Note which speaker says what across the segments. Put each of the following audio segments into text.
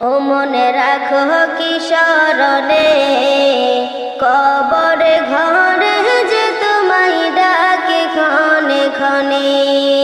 Speaker 1: ও মনে রাখো কি শরণে কবরে ঘরে যে তোমায় ডাকে ক্ষণে ক্ষণে।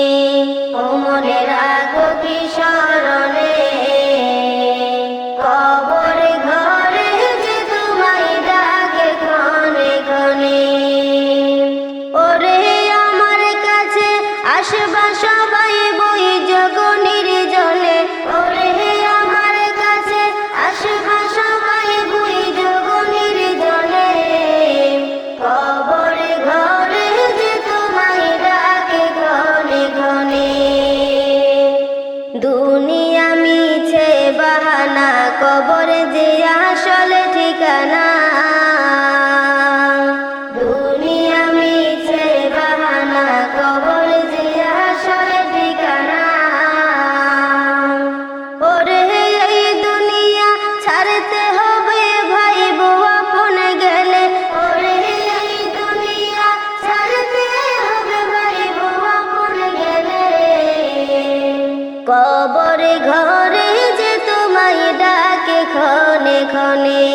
Speaker 1: ক্ষণে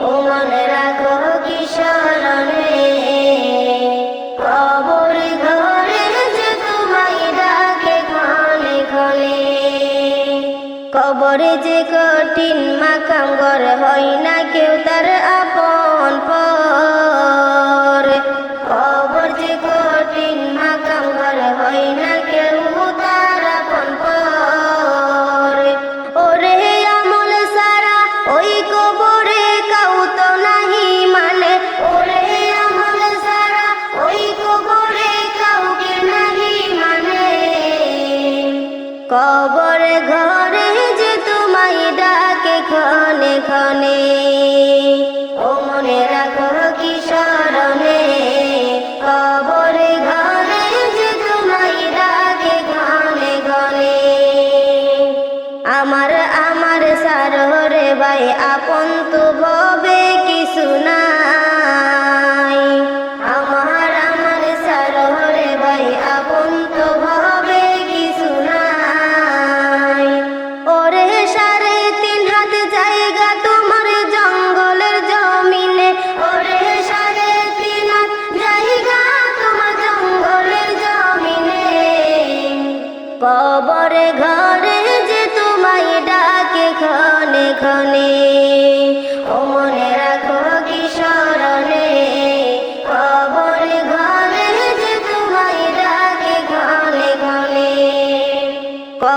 Speaker 1: ও মনে রাখো কিশোরণ কবর ঘরে যে তোমায় ডাকে ক্ষণে ক্ষণে কবরে যে কঠিন মাকাম ঘর হয় না কেউ তার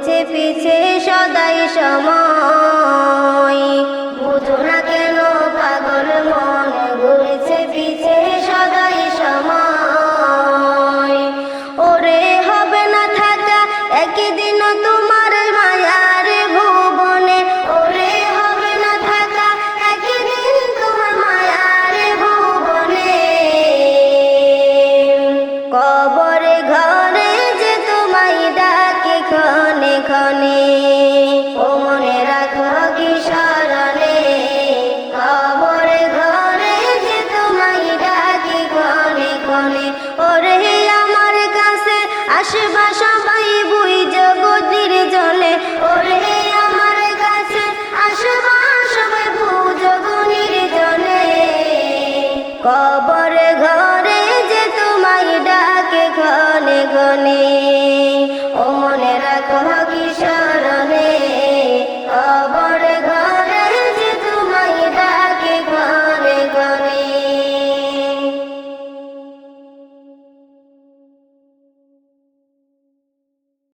Speaker 1: পিছে পিছে সদ